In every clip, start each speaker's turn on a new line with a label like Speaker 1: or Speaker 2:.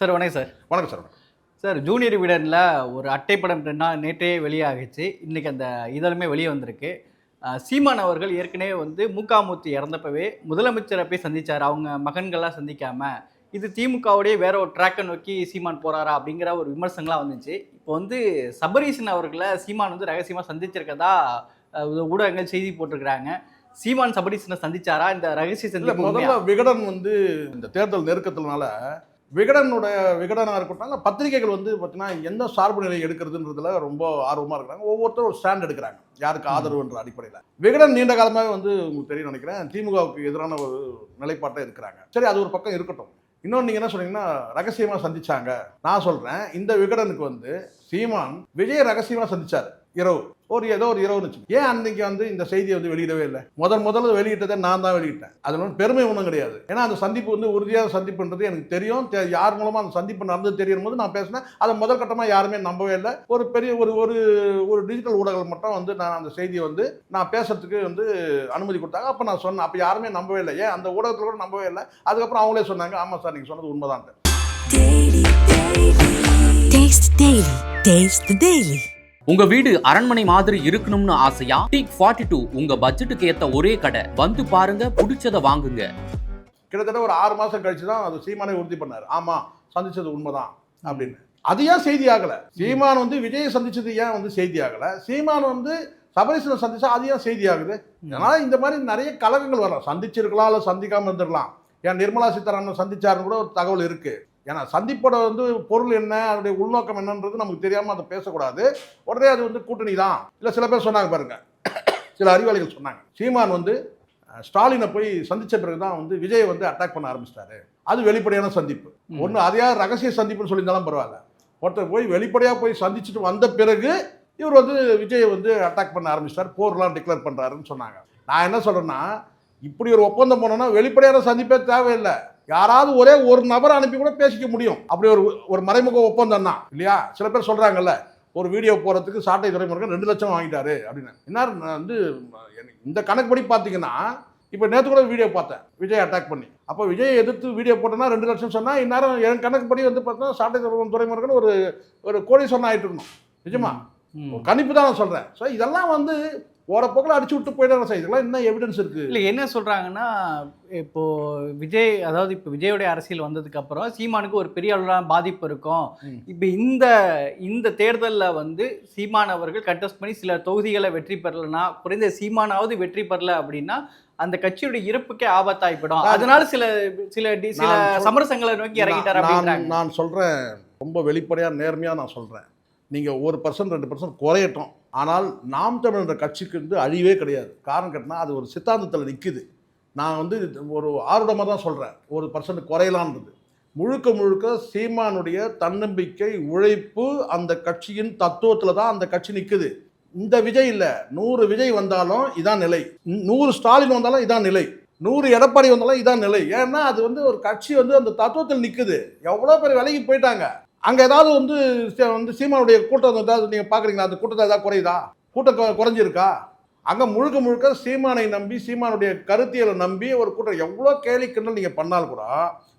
Speaker 1: Sir வணக்கம் sir.
Speaker 2: வணக்கம் sir
Speaker 1: sir junior விடனில் ஒரு அட்டைப்படம் ரெண்டா நேற்றே வெளியாகிச்சு. இன்றைக்கி அந்த இதழுமே வெளியே வந்திருக்கு. சீமான் அவர்கள் ஏற்கனவே வந்து மூக்காமூர்த்தி இறந்தப்பவே முதலமைச்சரை போய் சந்திச்சார். அவங்க மகன்கள்லாம் சந்திக்காம. இது திமுகவுடைய வேற ஒரு ட்ராக்கை நோக்கி சீமான் போறாரா அப்படிங்கிற ஒரு விமர்சனங்களாம் வந்துச்சு. இப்போ வந்து சபரீசன் அவர்களை சீமான் வந்து ரகசியமாக சந்திச்சிருக்கதா ஊடகங்கள் செய்தி போட்டிருக்கிறாங்க. சீமான் சபரீசனை சந்திச்சாரா? இந்த ரகசிய சந்திப்பு?
Speaker 2: முதல்ல விகடன் வந்து இந்த தேர்தல் நெருக்கத்தினால விகடனுடைய விகடனாக இருக்கட்டும் இல்ல பத்திரிகைகள் வந்து பார்த்தீங்கன்னா எந்த சார்பு நிலை எடுக்கிறதுன்றதுல ரொம்ப ஆர்வமாக இருக்கிறாங்க. ஒவ்வொருத்தரும் ஒரு ஸ்டாண்ட் எடுக்கிறாங்க. யாருக்கு ஆதரவுன்ற அடிப்படையில். விகடன் நீண்ட காலமாகவே வந்து உங்களுக்கு தெரியும் நினைக்கிறேன் திமுகவுக்கு எதிரான ஒரு நிலைப்பாட்டை இருக்கிறாங்க சரி அது ஒரு பக்கம் இருக்கட்டும். இன்னொன்று நீங்கள் என்ன சொன்னீங்கன்னா ரகசியமாக சந்திச்சாங்க. நான் சொல்கிறேன் இந்த விகடனுக்கு வந்து சீமான் விஜய் ரகசியமாக சந்திச்சார். இரவு. ஒரு ஏதோ ஒரு இரவு இருந்துச்சு ஏன் அன்னைக்கு வந்து இந்த செய்தியை வந்து வெளியிடவே இல்லை? முதல் முதல்ல வெளியிட்டதை நான் தான் வெளியிட்டேன். அதில் ஒன்றும் பெருமை ஒன்றும் கிடையாது. ஏன்னா அந்த சந்திப்பு வந்து உறுதியாக சந்திப்புன்றது எனக்கு தெரியும். யார் மூலமாக அந்த சந்திப்பு நடந்தது தெரியும் போது நான் பேசினேன். அதை முதல் கட்டமாக யாருமே நம்பவே இல்லை. ஒரு பெரிய ஒரு ஒரு ஒரு டிஜிட்டல் ஊடகங்கள் மட்டும் வந்து நான் அந்த செய்தியை வந்து நான் பேசுறதுக்கு வந்து அனுமதி கொடுத்தாங்க. அப்போ நான் சொன்னேன். அப்போ யாருமே நம்பவே இல்லை. ஏன்? அந்த ஊடகத்தில் கூட நம்பவே இல்லை. அதுக்கப்புறம் அவங்களே சொன்னாங்க. ஆமாம் சார் நீங்கள் சொன்னது உண்மைதான்
Speaker 3: டெய்லி
Speaker 4: உங்க வீடு அரண்மனை மாதிரி இருக்கணும்னு ஆசையா? டீக் ஃபார்ட்டி டூ உங்க பட்ஜெட்டுக்கு ஏத்த ஒரே கடை. வந்து பாருங்க பிடிச்சத வாங்குங்க.
Speaker 2: கிட்டத்தட்ட ஒரு ஆறு மாதம் கழிச்சு தான் அது சீமானே உறுதி பண்ணார். ஆமாம் சந்திச்சது உண்மைதான் அப்படின்னு. அது ஏன் செய்தி ஆகலை? சீமான் வந்து விஜயை சந்திச்சது ஏன் வந்து செய்தி ஆகலை? சீமான் வந்து சபரிசனை சந்திச்சா அது ஏன் செய்தி ஆகுது? அதனால இந்த மாதிரி நிறைய கலகங்கள் வரலாம். சந்திச்சிருக்கலாம் இல்லை சந்திக்காமல் இருந்திருக்கலாம் ஏன் நிர்மலா சீதாராமன் சந்திச்சாருன்னு கூட ஒரு தகவல் இருக்கு. ஏன்னா சந்திப்போட வந்து பொருள் என்ன அதனுடைய உள்நோக்கம் என்னன்றது நமக்கு தெரியாமல் அதை பேசக்கூடாது. உடனே அது வந்து கூட்டணி தான். இல்லை சில பேர் சொன்னாங்க பாருங்க. சில அறிவாளிகள் சொன்னாங்க. சீமான் வந்து ஸ்டாலினை போய் சந்திச்ச பிறகு தான் வந்து விஜய் வந்து அட்டாக் பண்ண ஆரம்பிச்சிட்டாரு. அது வெளிப்படையான சந்திப்பு. ஒன்று அதையா ரகசிய சந்திப்புன்னு சொல்லியிருந்தாலும் பரவாயில்ல. ஒருத்தர் போய் வெளிப்படையாக போய் சந்திச்சுட்டு வந்த பிறகு இவர் வந்து விஜயை வந்து அட்டாக் பண்ண ஆரம்பிச்சிட்டார். போர்லாம் டிக்ளேர் பண்ணுறாருன்னு சொன்னாங்க. நான் என்ன சொல்கிறேன்னா இப்படி ஒரு ஒப்பந்தம் போனோம்னா வெளிப்படையான சந்திப்பே தேவையில்லை. யாராவது ஒரே ஒரு நபரை அனுப்பி கூட பேசிக்க முடியும். அப்படி ஒரு ஒரு மறைமுக ஒப்பந்தம் தான் இல்லையா? சில பேர் சொல்கிறாங்கல்ல ஒரு வீடியோ போகிறதுக்கு சாட்டை துறைமுருகன் ரெண்டு லட்சம் வாங்கிட்டாரு அப்படின்னு. என்ன வந்து இந்த கணக்குப்படி பார்த்தீங்கன்னா இப்போ நேற்று கூட வீடியோ பார்த்தேன். விஜய் அட்டாக் பண்ணி. அப்போ விஜய் எதிர்த்து வீடியோ போட்டோன்னா ரெண்டு லட்சம் சொன்னால் இந்நேரம் என் கணக்குப்படி வந்து பார்த்தா சாட்டை துறை துறைமுருகன் ஒரு ஒரு கோடி சொன்ன ஆயிட்டு இருக்கணும். நிஜமா? கணிப்பு தான் நான் சொல்கிறேன் ஸோ இதெல்லாம் வந்து ஓர போக்கில் அடிச்சு விட்டு போயிட்டு சார். இதெல்லாம் என்ன எவிடன்ஸ் இருக்கு?
Speaker 1: இல்லை என்ன சொல்றாங்கன்னா இப்போ விஜய் அதாவது இப்போ விஜயோடைய அரசியல் வந்ததுக்கு அப்புறம் சீமானுக்கு ஒரு பெரிய அளவிலான பாதிப்பு இருக்கும். இப்போ இந்த இந்த தேர்தலில் வந்து சீமான் அவர்கள் கண்டெஸ்ட் பண்ணி சில தொகுதிகளை வெற்றி பெறலைன்னா குறைந்த சீமானாவது வெற்றி பெறல அப்படின்னா அந்த கட்சியோட இறப்புக்கே ஆபத்தாய்ப்படும். அதனால சில சில சில சமரசங்களை நோக்கி இறங்கிட்டார்
Speaker 2: நான்
Speaker 1: அப்படின்றாங்க.
Speaker 2: நான் சொல்கிறேன் ரொம்ப வெளிப்படையாக நேர்மையாக நான் சொல்கிறேன் நீங்கள் ஒரு பர்சன்ட் ரெண்டு பர்சன்ட் குறையட்டும். ஆனால் நாம் தமிழர் கட்சிக்கு வந்து அழிவே கிடையாது. காரணம் கேட்டால் அது ஒரு சித்தாந்தத்தில் நிற்குது நான் வந்து ஒரு ஆர்வமாக தான் சொல்கிறேன் ஒரு பர்சன்ட் குறையலான்றது. முழுக்க முழுக்க சீமானுடைய தன்னம்பிக்கை உழைப்பு அந்த கட்சியின் தத்துவத்தில் தான் அந்த கட்சி நிற்குது இந்த விஜய் இல்லை. நூறு விஜய் வந்தாலும் இதான் நிலை. நூறு ஸ்டாலின் வந்தாலும் இதான் நிலை. நூறு எடப்பாடி வந்தாலும் இதான் நிலை. ஏன்னா அது வந்து ஒரு கட்சி வந்து அந்த தத்துவத்தில் நிற்குது எவ்வளோ பேர் விலைக்கு போயிட்டாங்க. அங்கே ஏதாவது வந்து வந்து சீமானுடைய கூட்டம் ஏதாவது நீங்கள் பார்க்குறீங்களா அந்த கூட்டத்தை ஏதாவது குறையுதா? கூட்டம் குறைஞ்சிருக்கா? அங்கே முழுக்க முழுக்க சீமானை நம்பி சீமானுடைய கருத்தியலை நம்பி ஒரு கூட்டம் எவ்வளோ கேலி கிண்டல் நீங்கள் பண்ணாலும் கூட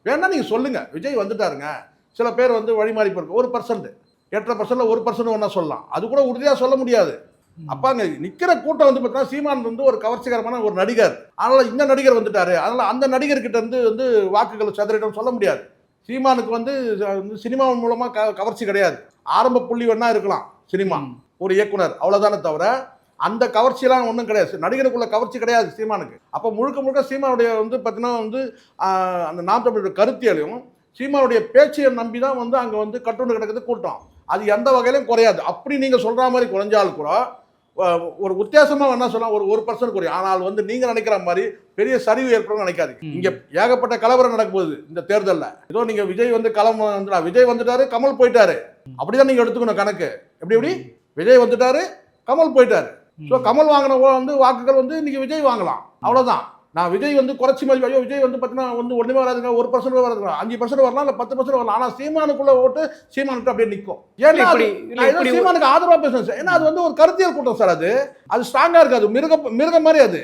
Speaker 2: வேணா நீங்கள் சொல்லுங்கள் விஜய் வந்துட்டாருங்க. சில பேர் வந்து வழிமாறி போயிருக்கு. ஒரு பர்சன்ட் எட்டரை பர்சன்ட்ல ஒரு பர்சன்ட் ஒன்றா சொல்லலாம். அது கூட உறுதியாக சொல்ல முடியாது. அப்ப அங்க நிக்கிற கூட்டம் வந்து பார்த்தீங்கன்னா சீமான் வந்து ஒரு கவர்ச்சிகரமான ஒரு நடிகர். அதனால இந்த நடிகர் வந்துட்டாரு. அதனால அந்த நடிகர் கிட்ட இருந்து வந்து வாக்குகள் சதுரிடம் சொல்ல முடியாது. சீமானுக்கு வந்து அஹ், வந்து சினிமா மூலமா க கவர்ச்சி கிடையாது. ஆரம்ப புள்ளி வேணா இருக்கலாம் சினிமா. ஒரு இயக்குனர் அவ்வளவுதானே தவிர அந்த கவர்ச்சியெல்லாம் ஒன்றும் கிடையாது. நடிகருக்குள்ள கவர்ச்சி கிடையாது சீமானுக்கு. அப்போ முழுக்க முழுக்க சீமானுடைய வந்து பார்த்தீங்கன்னா வந்து அந்த நாம் தமிழோட கருத்தியலையும் சீமானுடைய பேச்சையை நம்பி தான் வந்து அங்கே வந்து கட்டுண்டு கிடக்குது கூட்டம். அது எந்த வகையிலும் குறையாது. அப்படி நீங்கள் சொல்கிற மாதிரி குறைஞ்சாலும் கூட ஒரு உத்தியாசமாக என்ன சொல்லலாம். ஒரு ஒரு பர்சன்ட் குறையும் ஆனால் வந்து நீங்கள் நினைக்கிற மாதிரி பெரிய சரிவு ஏற்படும் நினைக்காதீங்க.
Speaker 1: ம்.
Speaker 2: இங்கே ஏகப்பட்ட கலவரம் நடக்க போகுது இந்த தேர்தலில். ஏதோ நீங்கள் விஜய் வந்து களம் வந்து விஜய் வந்துட்டாரு கமல் போயிட்டாரு. அப்படிதான் நீங்கள் எடுத்துக்கணும் கணக்கு. எப்படி எப்படி? விஜய் வந்துட்டாரு கமல் போயிட்டாரு. ஸோ கமல் வாங்கின வந்து வாக்குகள் வந்து இன்னைக்கு விஜய் வாங்கலாம். அவ்வளவுதான். நான் விஜய் வந்து குறைச்சி மதிப்பு ஐயோ விஜய் வந்து பார்த்தீங்கன்னா வந்து ஒன்றுமே வராதுங்க ஒரு பர்சன்ட் வராதுங்க. அஞ்சு பர்சன்ட் வரலாம் இல்லை பத்து பர்சன்ட் வரலாம். ஆனால் சீமானுக்குள்ள ஓட்டு சீமானுக்கு அப்படியே நிற்கும் ஏன்னா சீமானுக்கு ஆதரவா பேசுறேன் சார். ஏன்னா அது வந்து ஒரு கருத்தியல் கூட்டம் சார் அது. அது ஸ்ட்ராங்கா இருக்காது. மிருக மிருகம் மாதிரி அது.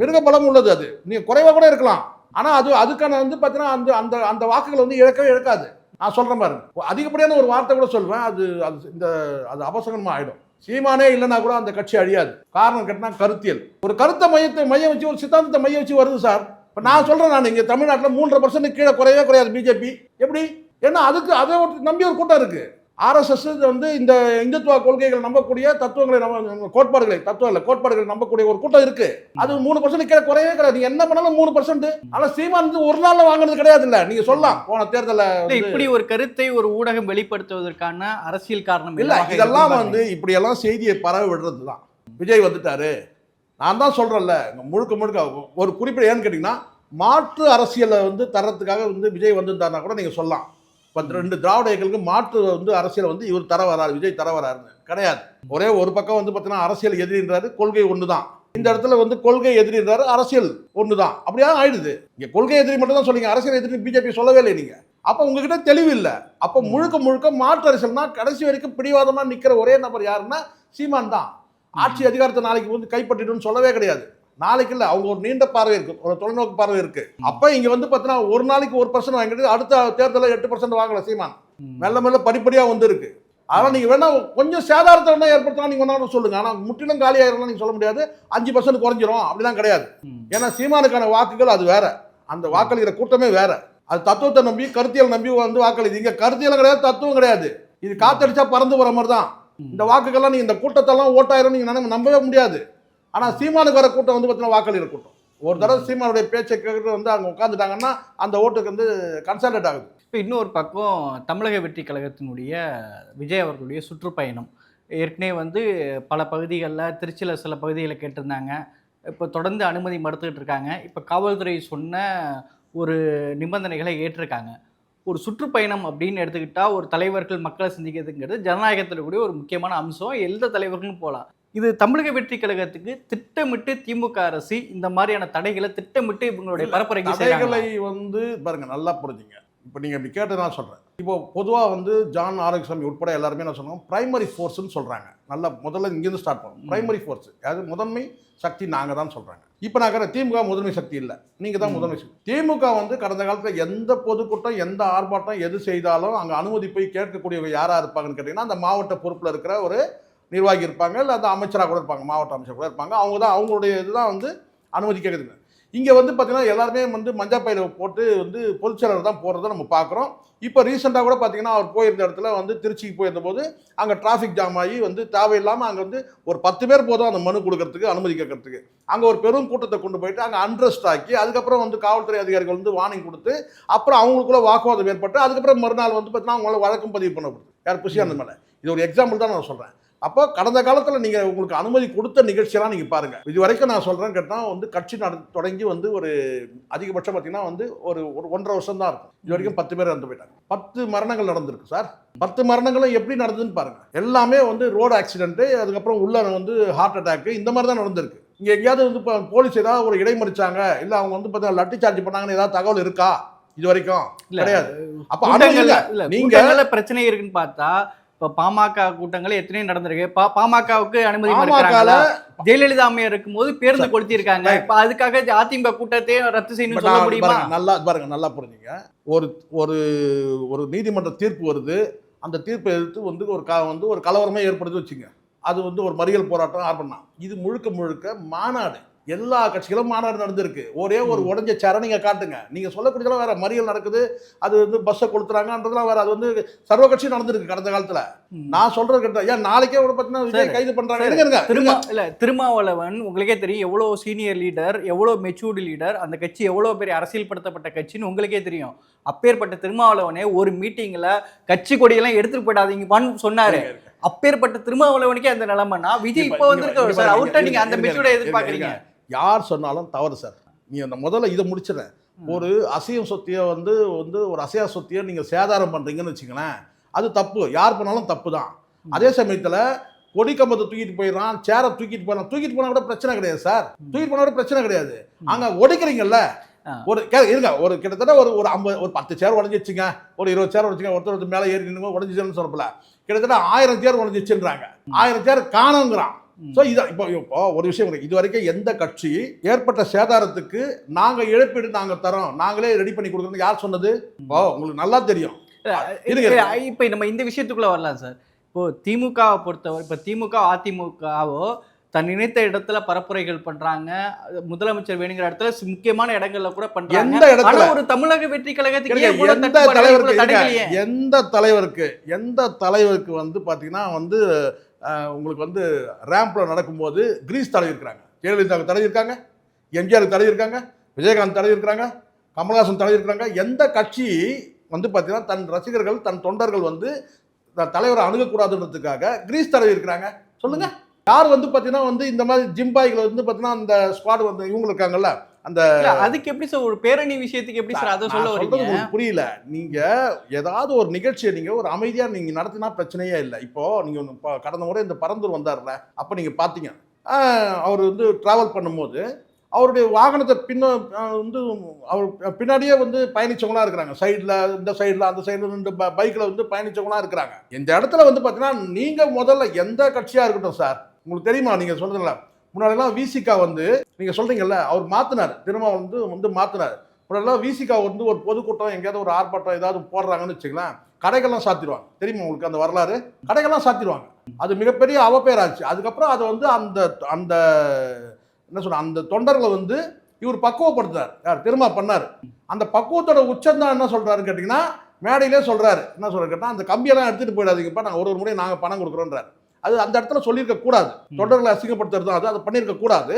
Speaker 2: மிருக பலம் உள்ளது அது. நீங்க குறைவா கூட இருக்கலாம். ஆனா அது அதுக்கான வந்து பார்த்தீங்கன்னா அந்த அந்த அந்த வாக்குகள் வந்து இழக்கவே இழக்காது. நான் சொல்கிறேன் பாருங்க. அதிகப்படியான ஒரு வார்த்தை கூட சொல்வேன். அது அது இந்த அது அபசகனமாக ஆகிடும் சீமானே இல்லைன்னா கூட அந்த கட்சி அழியாது. காரணம் கேட்டினா கருத்தியல். ஒரு கருத்தை மையத்தை மையம் வச்சு ஒரு சித்தாந்தத்தை மையம் வச்சு வருது சார். இப்போ நான் சொல்கிறேன் நான் இங்கே தமிழ்நாட்டில் மூன்றரை பர்சன்ட் கீழே குறையவே குறையாது பிஜேபி. எப்படி? ஏன்னா அதுக்கு அதை ஒரு நம்பி ஒரு கூட்டம் இருக்குது ஆர்எஸ்எஸ் வந்து இந்த இந்துத்துவ கொள்கைகள் நம்பக்கூடிய தத்துவங்களை நம்ம கோட்பாடுகளை தத்துவம் இல்லை கோட்பாடுகளை நம்பக்கூடிய ஒரு கூட்டம் இருக்கு. அது மூணு பர்சன்ட் கீழே குறையவே கிடையாது. நீங்க என்ன பண்ணாலும் மூணு பர்சன்ட் ஆனா சீமான் வந்து ஒரு நாள்ல வாங்குறது கிடையாது இல்ல நீங்க சொல்லலாம். போன தேர்தல
Speaker 1: இல்ல இப்படி ஒரு கருத்தை ஒரு ஊடகம் வெளிப்படுத்துவதற்கான அரசியல் காரணம்
Speaker 2: இல்ல இதெல்லாம் வந்து இப்படி எல்லாம் செய்தியை பரவ விடுறது தான் விஜய் வந்துட்டாரு. நான் தான் சொல்றேன்ல முழுக்க முழுக்க ஒரு குறிப்பிட்ட ஏன்னு கேட்டீங்கன்னா மாற்று அரசியலை வந்து தரத்துக்காக வந்து விஜய் வந்திருந்தாருன்னா கூட நீங்க சொல்லலாம். இப்போ ரெண்டு திராவிட இயக்கங்களுக்கு மாற்று வந்து அரசியல் வந்து இவர் தர வராரு விஜய் தர வராருன்னு. கிடையாது. ஒரே ஒரு பக்கம் வந்து பார்த்தீங்கன்னா அரசியல் எதிரின்றாரு கொள்கை ஒன்று தான் இந்த இடத்துல வந்து கொள்கை எதிரின்றாரு அரசியல் ஒன்று தான் அப்படியா ஆயிடுது. இங்கே கொள்கை எதிரி மட்டும் தான் சொல்லிங்க அரசியல் எதிரி பிஜேபி சொல்லவே இல்லை நீங்கள் அப்போ உங்ககிட்ட தெளிவு இல்லை. அப்போ முழுக்க முழுக்க மாற்று அரசியல்னா கடைசி வரைக்கும் பிடிவாதமாக நிற்கிற ஒரே நபர் யாருன்னா சீமான் தான். ஆட்சி அதிகாரத்தை நாளைக்கு வந்து கைப்பற்றிடும் சொல்லவே கிடையாது. நாளைக்கு இல்லை அவங்க ஒரு நீண்ட பார்வை இருக்கு ஒரு தொலைநோக்கு பார்வை இருக்கு. அப்போ இங்க வந்து பார்த்தீங்கன்னா ஒரு நாளைக்கு ஒரு பர்சன்ட் வாங்கிட்டு அடுத்த தேர்தலில் எட்டு பர்சன்ட் வாங்கல சீமான். மெல்ல மெல்ல படிப்படியாக வந்திருக்கு. அதனால் நீங்கள் வேணா கொஞ்சம் சேதாரத்தை வேணா ஏற்படுத்தலாம் நீங்கள் வேணாலும் சொல்லுங்க. ஆனால் முற்றிலும் காலி ஆயிரம்லாம் நீங்கள் சொல்ல முடியாது. அஞ்சு பர்சன்ட் குறைஞ்சிரும். அப்படிலாம் கிடையாது. ஏன்னா சீமானுக்கான வாக்குகள் அது வேற. அந்த வாக்களிக்கிற கூட்டமே வேற. அது தத்துவத்தை நம்பி கருத்தியல் நம்பி வந்து வாக்களிது இங்கே கருத்தியலும் கிடையாது தத்துவம் கிடையாது. இது காத்தடிச்சா பறந்து போகிற மாதிரி தான் இந்த வாக்குகள்லாம் நீங்கள் இந்த கூட்டத்தெல்லாம் ஓட்டாயிரம் நீங்கள் நினை நம்பவே முடியாது. ஆனால் சீமானுக்கு வர கூட்டம் வந்து பார்த்தீங்கன்னா வாக்களிக்கிற கூட்டம். ஒரு தடவை சீமானுடைய பேச்சை கேட்டு வந்து அங்கே உட்காந்துட்டாங்கன்னா அந்த ஓட்டுக்கு வந்து கன்சல்டேட் ஆகுது.
Speaker 1: இப்போ இன்னொரு பக்கம் தமிழக வெற்றி கழகத்தினுடைய விஜய் அவர்களுடைய சுற்றுப்பயணம். ஏற்கனவே வந்து பல பகுதிகளில் திருச்சியில் சில பகுதிகளை கேட்டிருந்தாங்க. இப்போ தொடர்ந்து அனுமதி மறுத்துக்கிட்டு இருக்காங்க. இப்போ காவல்துறை சொன்ன ஒரு நிபந்தனைகளை ஏற்றிருக்காங்க. ஒரு சுற்றுப்பயணம் அப்படின்னு எடுத்துக்கிட்டால் ஒரு தலைவர்கள் மக்களை சந்திக்கிறதுங்கிறது ஜனநாயகத்தில் கூடிய ஒரு முக்கியமான அம்சம். எந்த தலைவர்களும் போகலாம். இது தமிழக வெற்றி கழகத்துக்கு திட்டமிட்டு திமுக அரசு இந்த மாதிரியான தடைகளை திட்டமிட்டு இவங்களுடைய பரப்புரைக்கு
Speaker 2: தடைகளை வந்து பாருங்க நல்லா புரிஞ்சுங்க. இப்போ நீங்கள் இப்படி கேட்டு நான் சொல்கிறேன் இப்போ பொதுவாக வந்து ஜான் ஆரோக்கியசாமி உட்பட எல்லாருமே நான் சொன்னோம் பிரைமரி ஃபோர்ஸ்னு சொல்கிறாங்க நல்லா முதல்ல இங்கேருந்து ஸ்டார்ட் பண்ணும் பிரைமரி ஃபோர்ஸ் அதாவது முதன்மை சக்தி நாங்கள் தான் சொல்கிறாங்க இப்போ நான் திமுக முதன்மை சக்தி இல்லை. நீங்கள் தான் முதன்மை சக்தி. திமுக வந்து கடந்த காலத்தில் எந்த பொதுக்கூட்டம் எந்த ஆர்ப்பாட்டம் எது செய்தாலும் அங்கே அனுமதி போய் கேட்கக்கூடியவங்க யாராக இருப்பாங்கன்னு கேட்டிங்கன்னா அந்த மாவட்ட பொறுப்பில் இருக்கிற ஒரு நிர்வாகி இருப்பாங்க இல்லை அந்த அமைச்சராக கூட இருப்பாங்க மாவட்ட அமைச்சர் கூட இருப்பாங்க. அவங்க தான் அவங்களுடைய இதுதான் வந்து அனுமதி கேட்குதுங்க. இங்கே வந்து பார்த்தீங்கன்னா எல்லாருமே வந்து மஞ்சள் பையில போட்டு வந்து பொதுச்செயலர் தான் போகிறத நம்ம பார்க்குறோம் இப்போ ரீசெண்டாக கூட பார்த்தீங்கன்னா அவர் போயிருந்த இடத்துல வந்து திருச்சிக்கு போயிருந்த போது அங்கே டிராஃபிக் ஜாம் ஆகி வந்து தேவையில்லாமல் அங்கே வந்து ஒரு பத்து பேர் போதும் அந்த மனு கொடுக்கறதுக்கு அனுமதி கேட்கறதுக்கு. அங்கே ஒரு பெரும் கூட்டத்தை கொண்டு போயிட்டு அங்கே அன்ரெஸ்ட் ஆக்கி அதுக்கப்புறம் வந்து காவல்துறை அதிகாரிகள் வந்து வார்னிங் கொடுத்து அப்புறம் அவங்களுக்குள்ள வாக்குவாதம் ஏற்பட்டு அதுக்கப்புறம் மறுநாள் வந்து பார்த்தீங்கன்னா அவங்களால வழக்கம் பதிவு பண்ணப்படுது. யார் புஷி அந்த மேலே. இது ஒரு எக்ஸாம்பிள் தான் நான் சொல்கிறேன் அப்போ கடந்த காலத்தில் நீங்கள் உங்களுக்கு அனுமதி கொடுத்த நிகழ்ச்சியெல்லாம் நீங்கள் பாருங்கள் இது வரைக்கும் நான் சொல்கிறேன் கேட்டால் வந்து கட்சி நட தொடங்கி வந்து ஒரு அதிகபட்சம் பார்த்தீங்கன்னா வந்து ஒரு ஒரு ஒன்றரை வருஷம் தான் இருக்கும். இது வரைக்கும் பத்து பேர் இறந்து போயிட்டாங்க. பத்து மரணங்கள் நடந்திருக்கு சார். பத்து மரணங்களும் எப்படி நடந்ததுன்னு பாருங்க. எல்லாமே வந்து ரோடு ஆக்சிடென்ட்டு அதுக்கப்புறம் உள்ள வந்து ஹார்ட் அட்டாக் இந்த மாதிரி தான் நடந்திருக்கு. இங்கே எங்கேயாவது வந்து இப்போ போலீஸ் ஏதாவது ஒரு இடைமறிச்சாங்க இல்லை அவங்க வந்து பார்த்தீங்கன்னா லட்டி சார்ஜ் பண்ணாங்கன்னு ஏதாவது தகவல் இருக்கா? இது வரைக்கும்
Speaker 1: இல்ல,
Speaker 2: கிடையாது. அப்போ நீங்க-
Speaker 1: பிரச்சனை இருக்குன்னு பார்த்தா இப்ப பாமக கூட்டங்கள் எத்தனையோ நடந்திருக்கு. பா- பாமகவுக்கு அனுமதி மறுக்கிறாங்களா? ஜெயலலிதா அம்மையார் இருக்கும்போது பேருந்து கொளுத்தி இருக்காங்க
Speaker 2: Right.
Speaker 1: இப்ப அதுக்காக அதிமுக கூட்டத்தையும் ரத்து செய்யணும்னு
Speaker 2: But
Speaker 1: சொல்ல முடியுமா?
Speaker 2: நல்லா பாருங்க நல்லா புரிஞ்சுங்க. ஒரு ஒரு ஒரு நீதிமன்ற தீர்ப்பு வருது. அந்த தீர்ப்பை எதிர்த்து வந்து ஒரு க வந்து ஒரு கலவரமே ஏற்படுது வச்சுங்க. அது வந்து ஒரு மறியல் போராட்டம் ஆர்ப்பணம் இது முழுக்க முழுக்க மாநாடு. எல்லா கட்சிகளும் மாநாடு நடந்திருக்கு. ஒரே ஒரு உடஞ்ச சேரை நீங்க காட்டுங்க. நீங்க சொல்லக்கூடியதெல்லாம் வேற மறியல் நடக்குது. அது வந்து பஸ்ஸை கொளுத்துறாங்கன்றதுலாம் வேற அது வந்து சர்வ கட்சி நடந்திருக்கு கடந்த காலத்துல. நான் சொல்றது கேட்ட ஏன் நாளைக்கே கூட பார்த்தீங்கன்னா விஜய். கைது இருங்க.
Speaker 1: திருமா இல்ல திருமாவளவன் உங்களுக்கே தெரியும் எவ்வளவு சீனியர் லீடர் எவ்வளவு மெச்சூர்டு லீடர் அந்த கட்சி எவ்வளவு பெரிய அரசியல்படுத்தப்பட்ட கட்சின்னு உங்களுக்கே தெரியும். அப்பேற்பட்ட திருமாவளவனே ஒரு மீட்டிங்ல கட்சி கொடியெல்லாம் எடுத்துட்டு போயிடாதீங்கப்பான்னு சொன்னாரு. அப்பேற்பட்ட திருமாவளவனுக்கே அந்த நிலைமைனா விஜய் இப்போ
Speaker 2: இங்க
Speaker 1: சார். அவர்கிட்ட நீங்க அந்த மெச்சூர்டை எதிர்பார்க்கறீங்க.
Speaker 2: யார் சொன்னாலும் தவறு சார். நீ அந்த முதல்ல இதை முடிச்சிடறேன். ஒரு அசையும் சொத்தியை வந்து வந்து ஒரு அசையா சொத்தியை நீங்கள் சேதாரம் பண்ணுறீங்கன்னு வச்சுங்களேன் அது தப்பு. யார் பண்ணாலும் தப்பு தான். அதே சமயத்தில் கொடி கம்பத்தை தூக்கிட்டு போயிடறான் சேரை தூக்கிட்டு போயிடறான். தூக்கிட்டு போனா கூட பிரச்சனை கிடையாது சார். தூக்கிட்டு போனா கூட பிரச்சனை கிடையாது. அங்கே ஒடிக்கிறீங்கல்ல. ஒரு இருங்க. ஒரு கிட்டத்தட்ட ஒரு ஒரு ஐம்பது ஒரு பத்து சேர் உடஞ்சிச்சுங்க ஒரு இருபது சேர் உடஞ்சிங்க ஒருத்தர் ஒருத்தர் மேலே ஏறி நின்று உடஞ்சிச்சுன்னு சொல்லப்பல. கிட்டத்தட்ட ஆயிரம் சேர் உடஞ்சிச்சுன்றாங்க. ஆயிரம் சேர் காணுங்கிறான். ஸோ இதான் இப்போ இப்போ ஒரு விஷயம். இது வரைக்கும் எந்த கட்சி ஏற்பட்ட சேதாரத்துக்கு நாங்கள் இழப்பீடு நாங்கள் தரோம் நாங்களே ரெடி பண்ணி கொடுக்குறோம் யார் சொன்னது? இப்போ உங்களுக்கு நல்லா தெரியும்.
Speaker 1: இப்போ நம்ம இந்த விஷயத்துக்குள்ள வரலாம் சார். இப்போ திமுகவை பொறுத்தவரை இப்போ திமுக அதிமுகவோ தன் நினைத்த இடத்துல பரப்புரைகள் பண்றாங்க. முதலமைச்சர் வேணுங்கிற இடத்துல முக்கியமான இடங்கள்ல கூட பண்றாங்க. ஒரு தமிழக வெற்றி கழகத்துக்கு
Speaker 2: எந்த தலைவருக்கு? எந்த தலைவருக்கு எந்த தலைவருக்கு வந்து பாத்தீங்கன்னா வந்து உங்களுக்கு வந்து ரேம்ப்ல நடக்கும்போது கிரீஸ் தடவி இருக்கிறாங்க ஜெயலலிதாவுக்கு தடவி இருக்காங்க எம்ஜிஆருக்கு தடவி இருக்காங்க விஜயகாந்த் தடவி இருக்கிறாங்க கமல்ஹாசன் தடவி இருக்கிறாங்க எந்த கட்சி வந்து பாத்தீங்கன்னா தன் ரசிகர்கள் தன் தொண்டர்கள் வந்து தலைவரை அணுகக்கூடாதுன்றதுக்காக கிரீஸ் தடவி இருக்கிறாங்க சொல்லுங்க யார் வந்து பாத்தீங்கன்னா வந்து இந்த மாதிரி ஜிம்பாய்கள் வந்து பாத்தீங்கன்னா அந்த ஸ்குவாட் வந்து இவங்க இருக்காங்கல்ல அந்த
Speaker 1: அதுக்கு எப்படி சார் ஒரு பேரணி விஷயத்துக்கு எப்படி சார் அதை சொல்ல வரீங்க?
Speaker 2: புரியல. நீங்க ஏதாவது ஒரு நிகழ்ச்சியை நீங்க ஒரு அமைதியா நீங்க நடத்தினா பிரச்சனையே இல்லை. இப்போ நீங்க ப- கடந்த முறை இந்த பரந்தூர் வந்தார்ல அப்ப நீங்க பாத்தீங்க. அவர் வந்து டிராவல் பண்ணும்போது அவருடைய வாகனத்தை பின்ன வந்து அவர் பின்னாடியே வந்து பயணிச்சவங்களா இருக்கிறாங்க. சைடில் இந்த சைடில் அந்த சைடில் ரெண்டு பைக்கில் வந்து பயணிச்சவங்களா இருக்கிறாங்க. இந்த இடத்துல வந்து பார்த்தீங்கன்னா நீங்கள் முதல்ல எந்த கட்சியாக இருக்கட்டும் சார் உங்களுக்கு தெரியுமா? நீங்கள் சொல்றீங்களா முன்னாடிலாம் விசிகா வந்து நீங்கள் சொல்கிறீங்கல்ல அவர் மாற்றினார் திரும்ப வந்து வந்து மாற்றினார் முன்னாடிலாம் விசிகா வந்து ஒரு பொதுக்கூட்டம் எங்கேயாவது ஒரு ஆர்ப்பாட்டம் ஏதாவது போடுறாங்கன்னு வச்சுக்கலாம் கடைகள்லாம் சாத்திடுவாங்க. தெரியுமா உங்களுக்கு அந்த வரலாறு? கடைகள்லாம் சாத்திடுவாங்க. அது மிகப்பெரிய அவப்பேராச்சு அதுக்கப்புறம் அதை வந்து அந்த அந்த என்ன சொல்ற அந்த தொண்டர்களை வந்து இவர் பக்குவப்படுத்துறார். யார்? திரும்ப பண்ணார். அந்த பக்குவத்தோட உச்சந்தான் என்ன சொல்றாருன்னு கேட்டிங்கன்னா மேடையிலே சொல்கிறாரு என்ன சொல்கிறாரு கேட்டால் அந்த கம்பியெல்லாம் எடுத்துகிட்டு போயிடாதீங்கப்பா நாங்கள் ஒரு ஒரு முறை நாங்கள் பணம் கொடுக்குறோன்றார். அது அந்த இடத்துல சொல்லியிருக்க கூடாது. தொண்டர்களை அசிங்கப்படுத்துறது அது அதை பண்ணியிருக்க கூடாது.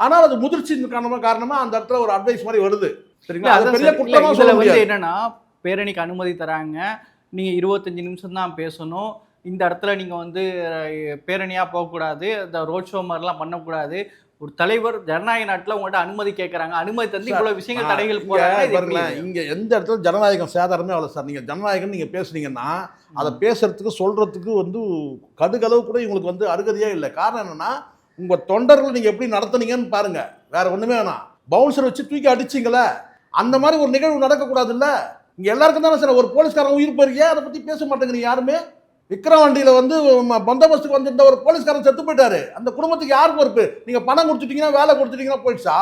Speaker 2: ஆனால் அது முதிர்ச்சியின் காரணமா காரணமா அந்த இடத்துல ஒரு அட்வைஸ் மாதிரி வருது. சரிங்களா? அது பெரிய சொல்ல முடியாது.
Speaker 1: என்னன்னா பேரணிக்கு அனுமதி தராங்க. நீங்க இருபத்தஞ்சு நிமிஷம் தான் பேசணும். இந்த இடத்துல நீங்க வந்து அஹ், பேரணியா போகக்கூடாது. இந்த ரோட் ஷோ மாதிரிலாம் பண்ணக்கூடாது. ஒரு தலைவர் ஜனநாயக நாட்டுல உங்கள்ட்ட அனுமதி கேட்கறாங்க அனுமதி தந்து இவ்வளவு விஷயங்கள் தடைகள் இது?
Speaker 2: இங்க எந்த இடத்துல ஜனநாயகம் சேதாரமே அவ்வளோ சார். நீங்க ஜனநாயகம் நீங்க பேசுனீங்கன்னா அதை பேசுறதுக்கு சொல்றதுக்கு வந்து கடுகளவு கூட இவங்களுக்கு வந்து அருகதையே இல்லை. காரணம் என்னன்னா உங்க தொண்டர்கள் நீங்க எப்படி நடத்துனீங்கன்னு பாருங்க. வேற ஒண்ணுமே வேணாம். பவுன்சர் வச்சு தூக்கி அடிச்சிங்களே அந்த மாதிரி ஒரு நிகழ்வு நடக்கக்கூடாதுல்ல. இங்க எல்லாருக்கும் தானே சார். ஒரு போலீஸ்காரன் உயிர் போயிருக்கே அதை பத்தி பேச மாட்டேங்கிறீங்க யாருமே? விக்ரவாண்டியில வந்து பந்தோபஸ்துக்கு வந்திருந்த ஒரு போலீஸ்காரன் செத்து போயிட்டாரு. அந்த குடும்பத்துக்கு யார் பொறுப்பு? நீங்க பணம் கொடுத்துட்டீங்கன்னா வேலை கொடுத்துட்டீங்கன்னா போயிடுச்சா?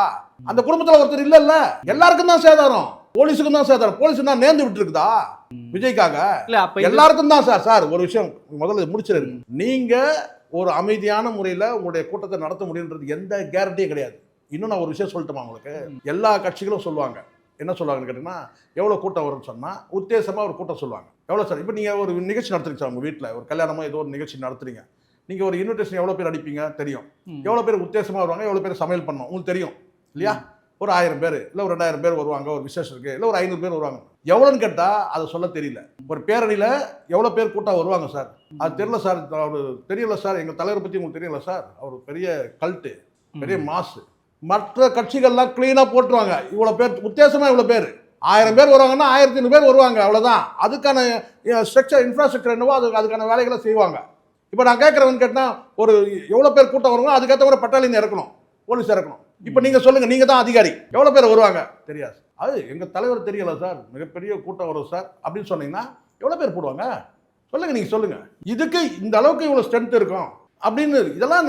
Speaker 2: அந்த குடும்பத்துல ஒருத்தர் இல்லல்ல. எல்லாருக்கும் தான் சேதாரம். போலீஸுக்கும் தான் சேதாரம். போலீஸ் தான் நேர்ந்து விட்டு இருக்குதா விஜய்க்காக?
Speaker 1: இல்ல அப்ப
Speaker 2: எல்லாருக்கும் தான் சார். சார் ஒரு விஷயம் முதல்ல இது முடிச்சிருங்க நீங்க ஒரு அமைதியான முறையில உங்களுடைய கூட்டத்தை நடத்த முடியுன்றது எந்த கேரண்டியும் கிடையாது. இன்னும் நான் ஒரு விஷயம் சொல்லட்டுமா உங்களுக்கு? எல்லா கட்சிகளும் சொல்லுவாங்க. என்ன சொல்லுவாங்கன்னு கேட்டீங்கன்னா எவ்வளோ கூட்டம் வரும்னு சொன்னால் உத்தேசமாக ஒரு கூட்டம் சொல்லுவாங்க. எவ்வளோ சார் இப்போ நீங்கள் ஒரு நிகழ்ச்சி நடத்துறீங்க சார் உங்கள் வீட்டில் ஒரு கல்யாணமோ ஏதோ ஒரு நிகழ்ச்சி நடத்துறீங்க. நீங்கள் ஒரு இன்விடேஷன் எவ்வளோ பேர் அடிப்பீங்க? தெரியும். எவ்வளோ பேர் உத்தேசமாக வருவாங்க? எவ்வளோ பேர் சமையல் பண்ணணும் உங்களுக்கு தெரியும். இல்லையா? ஒரு ஆயிரம் பேர் இல்லை ஒரு ரெண்டாயிரம் பேர் வருவாங்க ஒரு விசேஷம் இருக்குது இல்லை ஒரு ஐநூறு பேர் வருவாங்க. எவ்வளோன்னு கேட்டால் அதை சொல்ல தெரியல. ஒரு பேரணியில் எவ்வளோ பேர் கூட்டம் வருவாங்க சார்? அது தெரியல சார் அவர் தெரியல சார் எங்கள் தலைவரை பற்றி உங்களுக்கு தெரியல சார். அவர் பெரிய கல்ட்டு பெரிய மாசு. மற்ற கட்சிகள்லாம் க்ளீனாக போட்டுருவாங்க. இவ்வளோ பேர் உத்தேசமாக இவ்வளோ பேர். ஆயிரம் பேர் வருவாங்கன்னா ஆயிரத்தி ஐநூறு பேர் வருவாங்க அவ்வளோதான் அதுக்கான ஸ்ட்ரக்சர் இன்ஃப்ராஸ்ட்ரக்சர் என்னவோ அது அதுக்கான வேலைகளை செய்வாங்க. இப்போ நான் கேட்குறவன்னு கேட்டால் ஒரு எவ்வளோ பேர் கூட்டம் வருவாங்க அதுக்கேற்ற ஒரு பட்டாளியன் இறக்கணும் போலீஸ் இறக்கணும். இப்போ நீங்கள் சொல்லுங்கள் நீங்கள் தான் அதிகாரி. எவ்வளோ பேர் வருவாங்க? தெரியாது. அது எங்கள் தலைவர் தெரியல சார் மிகப்பெரிய கூட்டம் வரும் சார் அப்படின்னு சொன்னீங்கன்னா எவ்வளோ பேர் போடுவாங்க? சொல்லுங்கள் நீங்கள் சொல்லுங்கள் இதுக்கு இந்த அளவுக்கு இவ்வளோ ஸ்ட்ரென்த் இருக்கும். அப்படின்னு இதெல்லாம்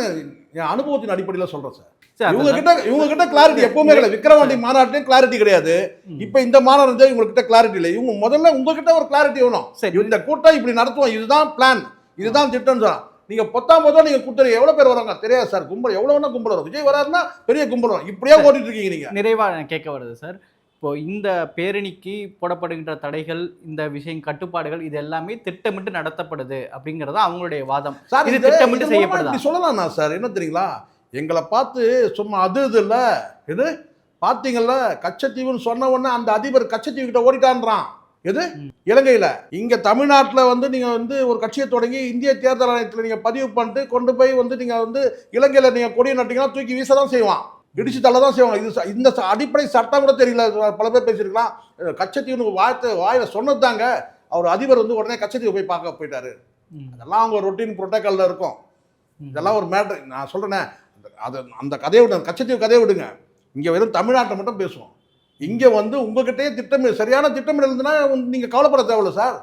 Speaker 2: என் அனுபவத்தின் அடிப்படையில் சொல்கிறேன் சார்.
Speaker 1: சார்,
Speaker 2: இவங்க கிட்ட இவங்க கிட்ட கிளாரிட்டி எப்பவுமே கிடையாது. விக்ரவாண்டி மாநாட்டிலையும் கிளாரிட்டி கிடையாது. இப்ப இந்த மாநாடு இருந்தா இவங்க கிட்ட கிளாரிட்டி இல்லை. இவங்க முதல்ல உங்ககிட்ட ஒரு கிளாரிட்டி வேணும்.
Speaker 1: சரி.
Speaker 2: இந்த கூட்டம் இப்படி நடத்துவோம். இதுதான் பிளான் இதுதான் திட்டம் சொல்லலாம் நீங்க பொத்தாம் போதும் நீங்க கூட்டம் எவ்வளவு பேர் வராங்க? தெரியாது சார். கும்பல் எவ்வளவு கும்பல் வரும். விஜய் வராருன்னா பெரிய கும்பல் வரும். இப்படியே ஓட்டிட்டு இருக்கீங்க நீங்க.
Speaker 1: நிறைவா கேட்க வருது சார். இப்போ இந்த பேரணிக்கு போடப்படுகின்ற தடைகள் இந்த விஷயம் கட்டுப்பாடுகள் இது எல்லாமே திட்டமிட்டு நடத்தப்படுது அப்படிங்கறது அவங்களுடைய வாதம்.
Speaker 2: சார்
Speaker 1: இது திட்டமிட்டு செய்யப்படுதா?
Speaker 2: இப்படி சொல்லலாம்ண்ணா சார் என்ன தெரியுங்களா? எங்களை பார்த்து சும்மா அது இது இல்ல. இது பாத்தீங்கல்ல கச்சத்தீவுன்னு சொன்ன உடனே அந்த அதிபர் கச்சத்தீவு கிட்ட ஓடிட்டான்றான். எது. இலங்கையில. இங்க தமிழ்நாட்டுல வந்து நீங்க வந்து ஒரு கட்சியை தொடங்கி இந்திய தேர்தல் ஆணையத்துல நீங்க பதிவு பண்ணிட்டு கொண்டு போய் வந்து நீங்க வந்து இலங்கையில நீங்க கொடியை நட்டீங்கன்னா தூக்கி வீச தான் செய்வான். இடிச்சு தள்ள தான் செய்வாங்க. இது இந்த அடிப்படை சட்டம் கூட தெரியல. பல பேர் பேசியிருக்கலாம். அஹ் கச்சத்தீவுன்னு வார்த்தை வாயில சொன்னதாங்க அவர் அதிபர் வந்து உடனே கச்சத்தீவு போய் பார்க்க போயிட்டாரு. அதெல்லாம் அவங்க ரொட்டீன் புரோட்டோக்கால்ல இருக்கும். இதெல்லாம் ஒரு மேட்ரு நான் சொல்கிறேனே அது அந்த கதையை விடுங்க கச்சத்தீவு கதையை விடுங்க. இங்கே வெறும் தமிழ்நாட்டை மட்டும் பேசுவோம். இங்கே வந்து உங்ககிட்டயே திட்டம் சரியான திட்டமிடல் இருந்ததுன்னா நீங்கள் கவலைப்பட தேவையில்ல சார்.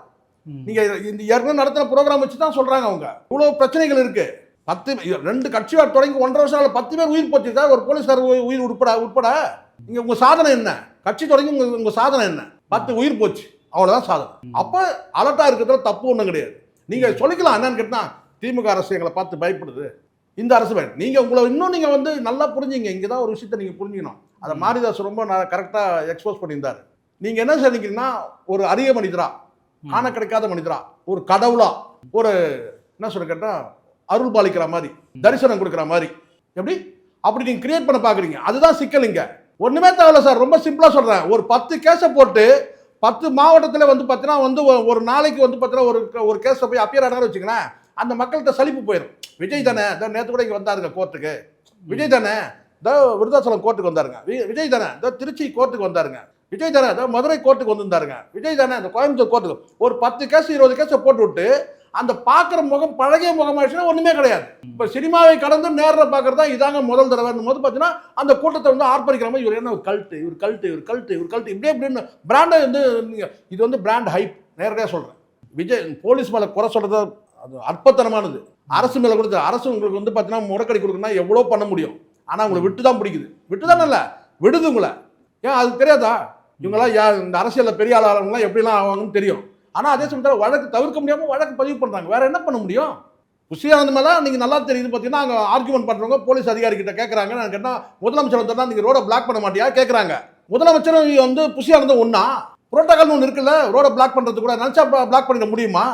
Speaker 2: நீங்கள் இந்த ஏற்கனவே நடத்தின ப்ரோக்ராம் வச்சு தான் சொல்கிறாங்க அவங்க. இவ்வளோ பிரச்சனைகள் இருக்கு. பத்து ரெண்டு கட்சியாக தொடங்கி ஒன்றரை வருஷம் பத்து பேர் உயிர் போச்சு சார் ஒரு போலீஸ்கார் உயிர் உயிர் உட்பட உட்பட. இங்கே உங்கள் சாதனை என்ன? கட்சி தொடங்கி உங்கள் உங்கள் சாதனை என்ன? பத்து உயிர் போச்சு. அவ்வளோதான் சாதனை. அப்போ அலர்ட்டாக இருக்கிறதுல தப்பு ஒன்றும் கிடையாது. நீங்கள் சொல்லிக்கலாம் என்னன்னு கேட்டால் திமுக அரசு எங்களை பார்த்து பயப்படுது. இந்த அரசு பயன் நீங்கள் உங்களை இன்னும் நீங்கள் வந்து நல்லா புரிஞ்சுங்க. இங்கே தான் ஒரு விஷயத்தை நீங்கள் புரிஞ்சுக்கணும். அதை மாரிதாஸ் ரொம்ப நான் கரெக்டாக எக்ஸ்போஸ் பண்ணியிருந்தாரு. நீங்கள் என்ன சொல்லிக்கிறீங்கன்னா ஒரு அரிய மனிதரா காண கிடைக்காத மனிதரா ஒரு கடவுளா ஒரு என்ன சொல்ல கேட்டால் அருள் பாலிக்கிற மாதிரி தரிசனம் கொடுக்குற மாதிரி. எப்படி? அப்படி நீங்கள் கிரியேட் பண்ண பார்க்குறீங்க அதுதான் சிக்கல் இங்க. ஒன்றுமே தேவையில்ல சார். ரொம்ப சிம்பிளாக சொல்கிறேன் ஒரு பத்து கேஸை போட்டு பத்து மாவட்டத்தில் வந்து பார்த்தீங்கன்னா வந்து ஒரு நாளைக்கு வந்து பார்த்தீங்கன்னா ஒரு ஒரு கேஸை போய் அப்பியர் ஆனாலும் வச்சுங்களேன் அந்த மக்கள்கிட்ட சலிப்பு போயிடும் விஜய் தானே? இதோ நேற்று கூட இங்கே வந்தாருங்க கோர்ட்டுக்கு விஜய் தானே? இதோ விருதாச்சலம் கோர்ட்டுக்கு வந்தாருங்க. விஜய் தானே? இதோ திருச்சி கோர்ட்டுக்கு வந்தாருங்க. விஜய் தானே? இதோ மதுரை கோர்ட்டுக்கு வந்திருந்தாருங்க. விஜய் தானே? இந்த கோயம்புத்தூர் கோர்ட்டுக்கு ஒரு பத்து கேஸ் இருபது கேஸை போட்டு விட்டு அந்த பார்க்குற முகம் பழகிய முகமாயிடுச்சுன்னா ஒன்றுமே கிடையாது. இப்போ சினிமாவை கடந்து நேரில் பார்க்குறது தான் இதாங்க முதல் தடவைன்னு போது பார்த்தீங்கன்னா அந்த கூட்டத்தை வந்து ஆர்ப்பரிக்கிற மாதிரி இவர் என்ன ஒரு கல்ட்டு இவர் கல்ட்டு இவர் கல்ட்டு இவர் கல்ட்டு இப்படியே இப்படின்னு பிராண்டை வந்து இது வந்து பிராண்ட் ஹைப் நேரடியாக சொல்கிறேன் விஜய் போலீஸ் மேலே குறை சொல்கிறது அது அற்பத்தனமானது. அரசு மேலே கொடுத்து அரசு உங்களுக்கு வந்து பார்த்தீங்கன்னா முடக்கடி கொடுக்கணும்னா எவ்வளோ பண்ண முடியும். ஆனால் உங்களை விட்டு தான் பிடிக்குது. விட்டு தானே இல்லை விடுது உங்களை. ஏன் அது தெரியாதா? இவங்களாம் யா இந்த அரசியலில் பெரிய ஆளாளங்களாம் எப்படிலாம் ஆவாங்கன்னு தெரியும். ஆனால் அதே சமயத்தில் வழக்கு தவிர்க்க முடியாமல் வழக்கு பதிவு பண்ணுறாங்க வேறு என்ன பண்ண முடியும்? புஷியானந்த மேலே நீங்கள் நல்லா தெரியுது பார்த்தீங்கன்னா அங்கே ஆர்குமெண்ட் பண்ணுறவங்க போலீஸ் அதிகாரிகிட்ட கேட்குறாங்க நான் கேட்டால் முதலமைச்சர் வந்து நீங்கள் ரோடை பிளாக் பண்ண மாட்டியா? கேட்குறாங்க முதலமைச்சரும் வந்து புஷியானந்தம் ஒன்றா புரோட்டோக்கால் ஒன்று இருக்குல்ல ரோடை பிளாக் பண்ணுறது கூட நினச்சா பிளாக் பண்ணிட முடியுமா?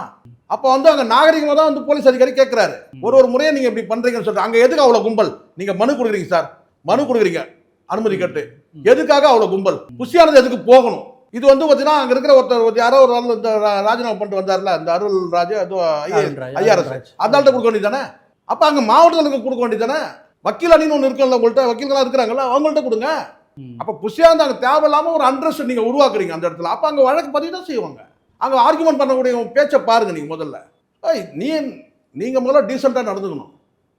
Speaker 2: அப்போ வந்து அங்கே நாகரிகமாக தான் வந்து போலீஸ் அதிகாரி கேட்குறாரு ஒரு ஒரு முறையை நீங்கள் இப்படி பண்ணுறீங்கன்னு சொல்லிட்டு அங்கே எதுக்கு அவ்வளோ கும்பல்? நீங்கள் மனு கொடுக்குறீங்க சார். மனு கொடுக்குறீங்க. அனுமதி கேட்டு. எதுக்காக அவ்வளோ கும்பல்? புஷியானது எதுக்கு போகணும்? இது வந்து பார்த்தீங்கன்னா அங்கே இருக்கிற ஒருத்தர் ஒரு யாரோ ஒரு ஆள் இந்த ராஜினாமா பண்ணிட்டு வந்தார்ல இந்த அருள் ராஜ்
Speaker 1: அருண்ராஜ்,
Speaker 2: ஐஆர்எஸ்
Speaker 1: அருண்ராஜ்.
Speaker 2: அந்த ஆள்கிட்ட கொடுக்க வேண்டியதானே அப்போ அங்கே மாவட்டத்தில் கொடுக்க வேண்டியதானே வக்கீல் அணின்னு ஒன்று இருக்குல்ல உங்கள்கிட்ட வக்கீல்களாக இருக்கிறாங்கல்ல அவங்கள்ட்ட கொடுங்க. அப்போ புஷியானது அங்கே தேவையில்லாமல் ஒரு அண்ட்ரஸ்ட் நீங்கள் உருவாக்குறீங்க அந்த இடத்துல. அப்போ அங்கே வழக்கு பதிவு தான் செய்வாங்க. அங்கே ஆர்குமெண்ட் பண்ணக்கூடிய பேச்சை பாருங்க நீங்கள் முதல்ல. நீ நீங்கள் முதல்ல டீசெண்டாக நடந்துக்கணும்.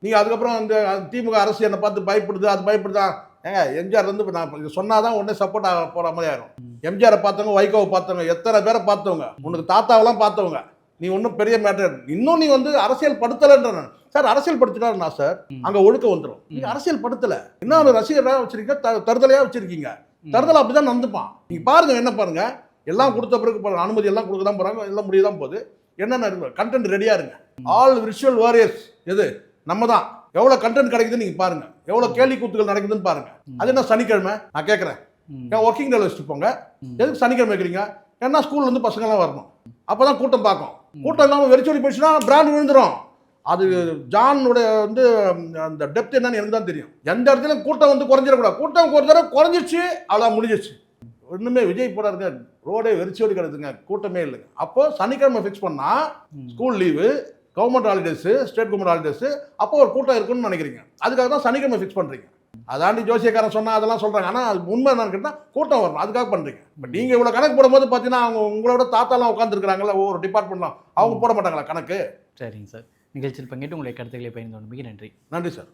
Speaker 2: நீங்கள் அதுக்கப்புறம் அந்த திமுக அரசு என்னை பார்த்து பயப்படுது அது பயப்படுதா? ஏங்க எம்ஜிஆர் வந்து இப்ப நான் இது சொன்னாதான் உடனே சப்போர்ட் ஆக போகிற மாதிரி ஆயிரும். எம்ஜிஆரை பார்த்தவங்க வைகோவை பார்த்தவங்க எத்தனை பேரை பார்த்தவங்க உனக்கு தாத்தாவெல்லாம் பார்த்தவங்க நீ ஒன்றும் பெரிய மேட்டர் இன்னும் நீ வந்து அரசியல் படுத்தலைன்ற நான். சார் அரசியல் படுத்தினாருண்ணா சார். அங்கே ஒழுக்கம் வந்துடும் நீங்க அரசியல் படுத்தலை. என்ன ஒரு ரசிகராக வச்சிருக்கீங்க த தருதலையாக வச்சிருக்கீங்க. தருதலை அப்படி தான் நடந்துப்பான். நீங்கள் பாருங்க என்ன பாருங்க. எல்லாம் கொடுத்த பிறகு அனுமதி எல்லாம் கொடுக்க தான் போகிறாங்க எல்லாம் முடிய தான் போகுது. என்னென்ன கண்டென்ட் ரெடியாக இருங்க. ஆல் விர்ச்சுவல் வாரியர்ஸ் எது? நம்ம தான் எவ்வளோ கண்டென்ட் கிடைக்குதுன்னு நீங்கள் பாருங்க. எவ்வளோ கேலி கூத்துகள் நடக்குதுன்னு பாருங்க. அது என்ன சனிக்கிழமை? நான் கேட்குறேன். ஒர்க்கிங் டேல வச்சுட்டு போங்க. எதுக்கு சனிக்கிழமை வைக்கிறீங்க ஏன்னா ஸ்கூல்ல இருந்து பசங்களாம் வரணும். அப்போ தான் கூட்டம் பார்க்கும். கூட்டம் இல்லாமல் வெறிச்சொலி போயிடுச்சுன்னா பிராண்ட் விழுந்துரும். அது ஜானுடைய வந்து அந்த டெப்த் என்னன்னு எனக்கு தான் தெரியும். எந்த இடத்துலையும் கூட்டம் வந்து குறைஞ்சிடக்கூடாது. கூட்டம் ஒரு தடவை குறைஞ்சிச்சு அவ்வளோ முடிஞ்சிச்சு ஒன்றுமே விஜய் போடாருங்க ரோடே வெறிச்சோடி கிடக்குதுங்க. கூட்டமே இல்லைங்க. அப்போ சனிக்கிழமை ஃபிக்ஸ் பண்ணால் school leave government holidays state government holidays அப்போ ஒரு கூட்டம் இருக்குன்னு நினைக்கிறீங்க. அதுக்காக தான் சனிக்கிழமை ஃபிக்ஸ் பண்ணுறீங்க அதாண்டி ஜோசியக்காரன் சொன்னா அதெல்லாம் சொல்கிறாங்க ஆனால் அது உண்மை என்னன்னு கேட்டால் கூட்டம் வரணும். அதுக்காக பண்ணுறீங்க இப்போ நீங்கள் இவ்வளோ கணக்கு போடும்போது பார்த்தீங்கன்னா அவங்க உங்களோட தாத்தாலாம் உட்காந்துருக்காங்கல்ல ஒவ்வொரு டிபார்ட்மெண்ட்லாம் அவங்க போட மாட்டாங்களா கணக்கு?
Speaker 1: சரிங்க சார். நிகழ்ச்சியில் பங்கேற்று உங்களுடைய கருத்துக்களை பயந்து மிக நன்றி.
Speaker 2: நன்றி சார்.